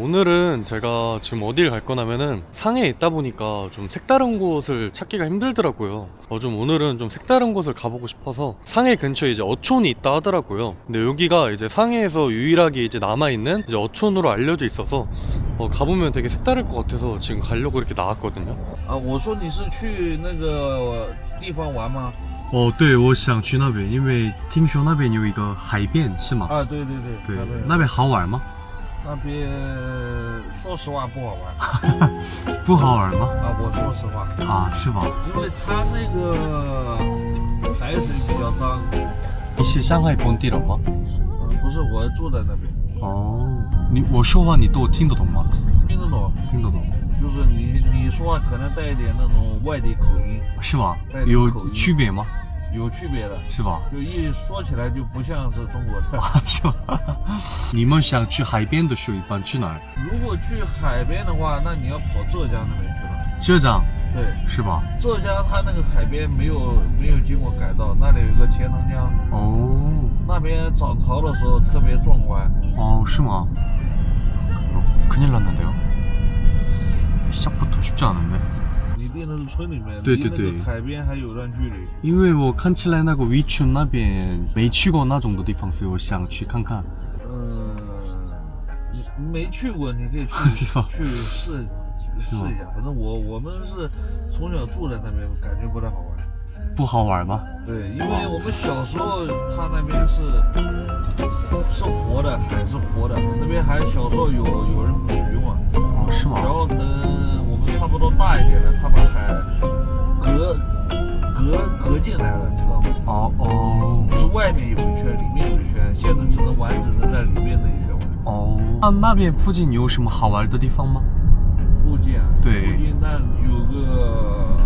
오늘은 제가 지금 어딜 갈 거냐면은 상해에 있다 보니까 좀 색다른 곳을 찾기가 힘들더라고요. 어, 좀 오늘은 좀 색다른 곳을 가보고 싶어서 상해 근처에 이제 어촌이 있다 하더라고요. 근데 여기가 이제 상해에서 유일하게 이제 남아있는 이제 어촌으로 알려져 있어서 어, 가보면 되게 색다를 것 같아서 지금 가려고 이렇게 나왔거든요. 啊，我说你是去那个地方玩吗？哦，对，我想去那边，因为听说那边有一个海边，是吗？啊，对对对，对那边，那边好玩吗？ 那边说实话不好玩 不好玩吗？啊，我说实话，啊，是吗？因为它那个海水比较脏。你是上海本地人吗？嗯，不是，我住在那边，哦，你我说话你都听得懂吗？听得懂，听得懂，就是你你说话可能带一点那种外地口音，是吗？有区别吗？有区别的，是吧？就一说起来就不像是中国的。是吧？你们想去海边的时候，一般去哪儿？如果去海边的话，那你要跑浙江那边去了。浙江对，是吧？浙江它那个海边没有没有经过改造，那里有一个钱塘江，哦那边涨潮的时候特别壮观。哦，是吗？어, 큰일 났는데요. 시작부터 쉽지 않은데. 你定的是村里面，对对对个海边还有段距离。因为我看起来那个위춘那边没去过那种的地方，所以我想去看看。嗯，没去过，你可以去 去试试一下。反正我我们是从小住在那边，感觉不太好玩。不好玩吗？对，因为我们小时候他那边是是活的，海是活的，那边还小时候有有人捕鱼嘛。哦，是吗？然后等差不多大一点了，他们还隔隔隔进来了，知道吗？哦哦就是外面有一圈，里面有一圈，现在只能完整的在里面的一圈玩。哦。那那边附近有什么好玩的地方吗？附近啊，对附近那有个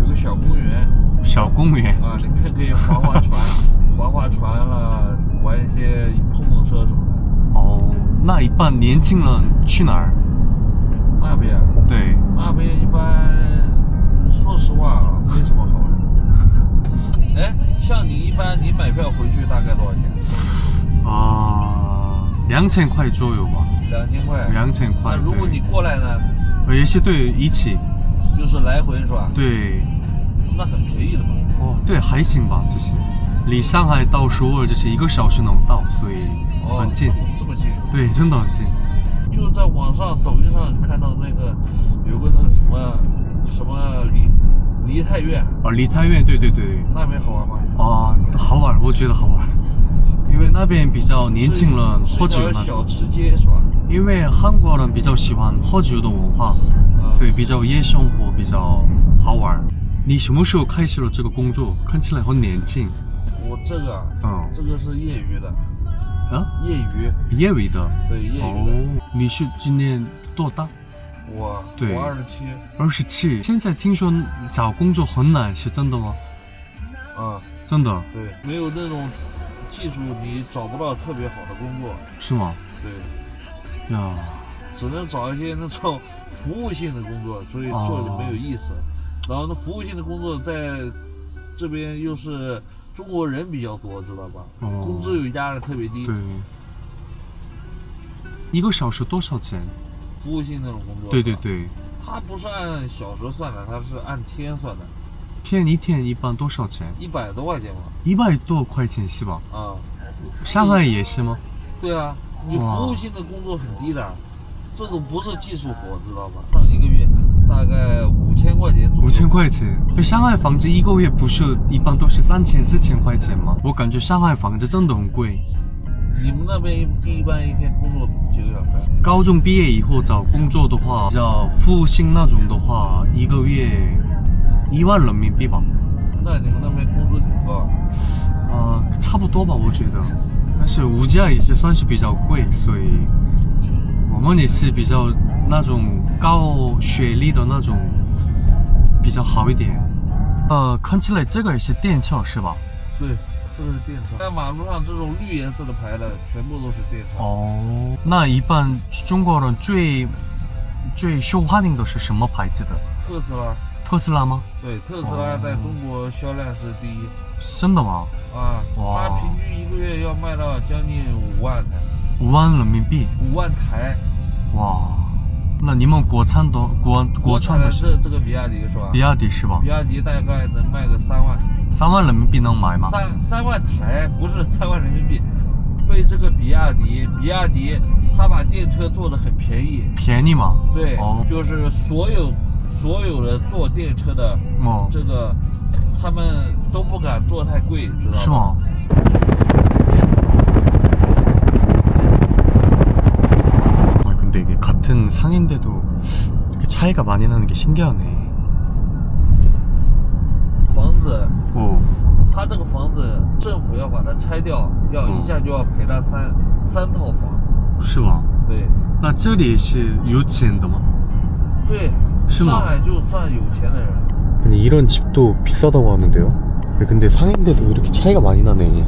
有个小公园小公园。啊，里面可以划划船，划划船啦，玩一些碰碰车什么的。哦，那一般年轻人去哪儿？对，那边一般，说实话啊，没什么好玩的。哎，像你一般，你买票回去大概多少钱？啊，两千块左右吧，两千块。两千块。那如果你过来呢，对，也是对一起，就是来回是吧？对，那很便宜的嘛。哦，对，还行吧，其实，离上海到首尔就是一个小时能到，所以哦，很近。这么近。对，真的很近。就在网上、抖音上看到那个有个那个什么什么梨梨泰院，哦，梨泰院，对对对，那边好玩吗？啊，好玩，我觉得好玩，因为那边比较年轻人喝酒那种。吃街是吧？因为韩国人比较喜欢喝酒的文化，啊所以比较夜生活比较好玩。你什么时候开始了这个工作？看起来很年轻。我这个啊，嗯这个是业余的，啊，业余，业余的。对业余的。哦，你是今年多大？我对我二十七，二十七。现在听说找工作很难，是真的吗？啊，真的对，没有那种技术，你找不到特别好的工作，是吗？对，呀，只能找一些那种服务性的工作，所以做的没有意思。然后那服务性的工作在这边又是中国人比较多，知道吧？哦工资又压的特别低对。。一个小时多少钱？服务性那种工作，对对，对，它不是按小时算的，它是按天算的，天一天一般多少钱？一百多块钱吧。一百多块钱是吧？啊，上海也是吗？对啊，你服务性的工作很低的，这种不是技术活，知道吧？上一个月大概五千块钱左右。五千块钱，上海房子一个月不是一般都是三千四千块钱吗？我感觉上海房子真的很贵。你们那边一一般一天工作几个小时？高中毕业以后找工作的话，叫复兴那种的话，一个月一万人民币吧，那你们那边工资挺高。呃，差不多吧，我觉得。但是物价也是算是比较贵，所以我们也是比较那种高学历的那种比较好一点。呃，看起来这个也是电车是吧？对，这是电车。在马路上这种绿颜色的牌的，全部都是电车。哦，那一般中国人最最受欢迎的是什么牌子的？特斯拉，特斯拉吗？对，特斯拉在中国销量是第一真的吗？啊，它平均一个月要卖到将近五万台，五万人民币。五万台。哇，那你们国产的国国产的是这这个比亚迪是吧？比亚迪是吧比？亚迪大概能卖个三万，三万人民币能买吗？三三万台不是三万人民币，被这个比亚迪，比亚迪他把电车做的很便宜，便宜吗？对，哦就是所有所有的坐电车的哦，这个，他们都不敢做太贵，知道吗是吗？ 근데 이게 같은 상인데도 이렇게 차이가 많이 나는 게 신기하네. 房子， 오, 他这个房子政府要把它拆掉，要嗯一下就要赔他三三套房，是吗？对那这里是有钱的吗？对，是吗上海就算有钱的人， 아니 이런 집도 비싸다고 하는데요. 근데 상인데도 이렇게 차이가 많이 나네.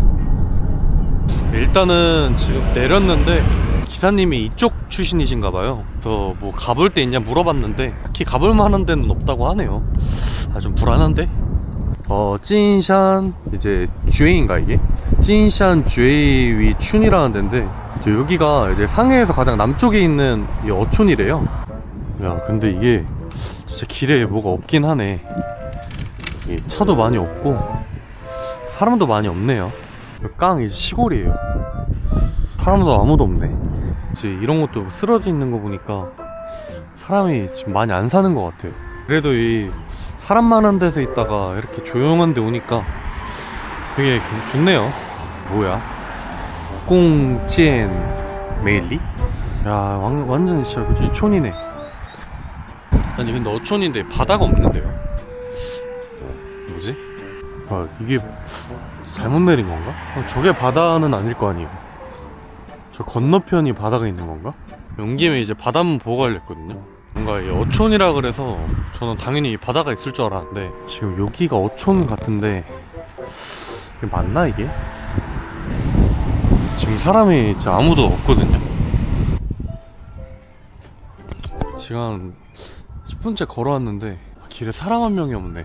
일단은 지금 내렸는데 기사님이 이쪽 출신이신가 봐요. 그래서 뭐 가볼 데 있냐 물어봤는데 딱히 가볼 만한 데는 없다고 하네요. 아 좀 불안한데? 어 찐샨 이제 주에인가 이게? 찐샨 주에 위 춘이라는 데인데 여기가 이제 상해에서 가장 남쪽에 있는 이 어촌이래요. 야 근데 이게 진짜 길에 뭐가 없긴 하네. 이 차도 많이 없고 사람도 많이 없네요. 깡 이제 시골이에요. 사람도 아무도 없네. 이런 것도 쓰러져 있는 거 보니까 사람이 지금 많이 안 사는 것 같아요. 그래도 이 사람 많은 데서 있다가 이렇게 조용한 데 오니까 되게 좋네요. 뭐야? 공젠 메일리? 야 완, 완전 진짜 그치 촌이네. 아니 근데 어촌인데 바다가 없는데요? 뭐지? 아 이게 잘못 내린 건가? 어, 저게 바다는 아닐 거 아니에요. 저 건너편이 바다가 있는 건가? 온 김에 이제 바다 한번 보고 가려 했거든요. 뭔가 이 어촌이라 그래서 저는 당연히 바다가 있을 줄 알았는데 지금 여기가 어촌 같은데 이게 맞나 이게? 지금 사람이 진짜 아무도 없거든요. 지금 한 10분째 걸어왔는데 길에 사람 한 명이 없네.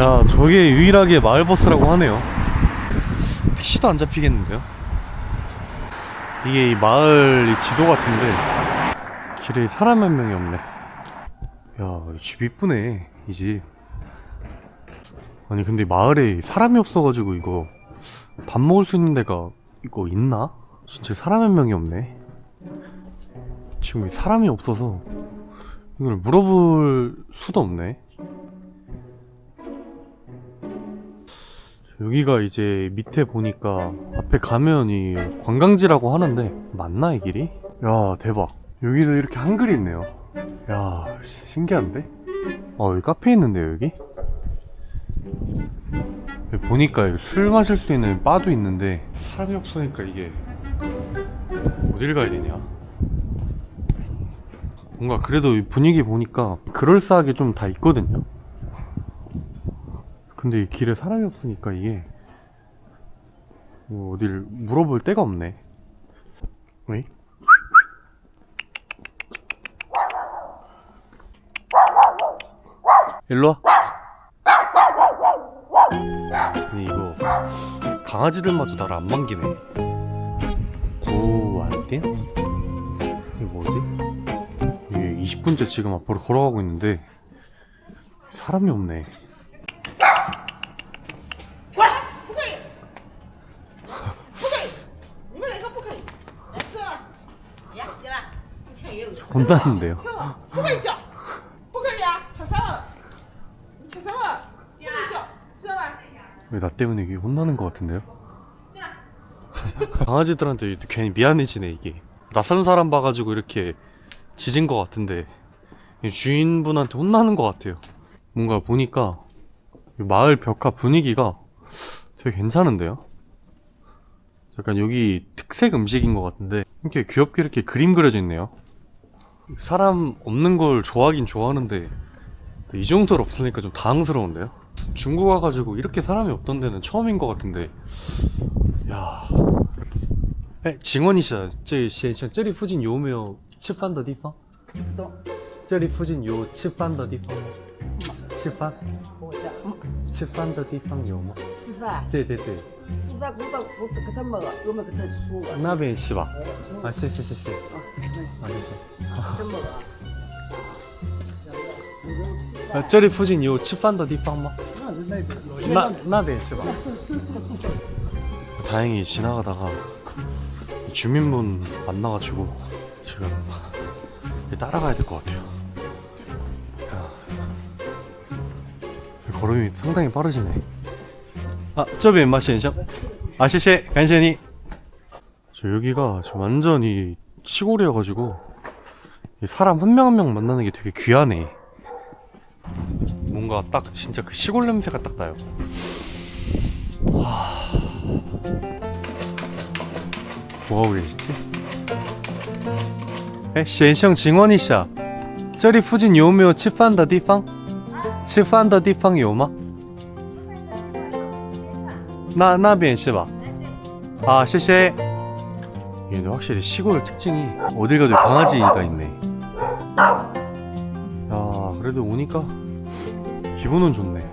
야, 저게 유일하게 마을 버스라고 하네요. 택시도 안 잡히겠는데요? 이게 이 마을 이 지도 같은데 길에 사람 한 명이 없네. 야, 이집 이쁘네. 이 집. 아니 근데 마을에 사람이 없어가지고 이거 밥 먹을 수 있는 데가 이거 있나? 진짜 사람 한 명이 없네. 지금 이 사람이 없어서 이걸 물어볼 수도 없네. 여기가 이제 밑에 보니까 앞에 가면 이 관광지라고 하는데 맞나 이 길이? 야 대박. 여기도 이렇게 한글이 있네요. 야 시- 신기한데? 어 여기 카페 있는데요 여기? 여기 보니까 여기 술 마실 수 있는 바도 있는데 사람이 없으니까 이게 어딜 가야 되냐? 뭔가 그래도 이 분위기 보니까 그럴싸하게 좀 다 있거든요. 근데 이 길에 사람이 없으니까 이게 뭐 어딜 물어볼 데가 없네. 왜? 일로 와. 아니 이거 강아지들마저 나를 안 반기네. 구안店? 이게 뭐지? 이게 20분째 지금 앞으로 걸어가고 있는데 사람이 없네. 혼났는데요. 뭐가 있죠? 뭐가야? 최상아, 최상아, 있죠? 왜나 때문에 이게 혼나는 것 같은데요? 강아지들한테 괜히 미안해지네 이게 낯선 사람 봐가지고 이렇게 짖은 것 같은데 주인분한테 혼나는 것 같아요. 뭔가 보니까 마을 벽화 분위기가 되게 괜찮은데요? 약간 여기 특색 음식인 것 같은데 이렇게 귀엽게 이렇게 그림 그려져 있네요. 사람 없는 걸 좋아하긴 좋아하는데 이 정도로 없으니까 좀 당황스러운데요? 중국 와가지고 이렇게 사람이 없던 데는 처음인 것 같은데 야哎，请问一下，这先生这里附近有没有吃饭的地方？懂。这里附近有吃饭的地方吗？吃饭？我的，嗯，吃饭的地方有吗？吃饭，对对对， 吃饭，我到我给他们了，有没有给他说了？那边是吧？啊，谢谢谢谢，啊，是啊谢谢。他们了。呃，这里附近有吃饭的地方吗？那那边是吧？ 다행히 지나가다가 이 주민분 만나가지고 지금 따라가야 될 것 같아요. 야, 걸음이 상당히 빠르시네. 아, 这边吗,先生? 아, 谢谢,感谢你. 저 여기가 저 완전히 시골이어가지고 이 사람 한 명 한 명 만나는 게 되게 귀하네. 뭔가 딱 진짜 그 시골 냄새가 딱 나요. 뭐 하고 계시지? 哎，先生，请问一下，这里附近有没有吃饭的地方？吃饭的地方有吗？ 那那边是吧？아, 谢谢. 얘는 확실히 시골 특징이 어딜 가도 강아지가 있네. 야, 그래도 오니까 기분은 좋네.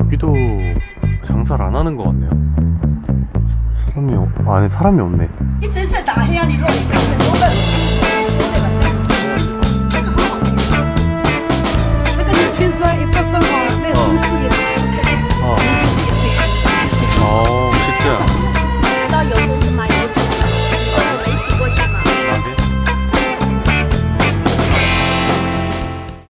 여기도 장사를 안 하는 것 같네요. 사람이 없, 안에 사람이 없네. 一直是打黑暗里落，很多的，这个好，这 个是青砖一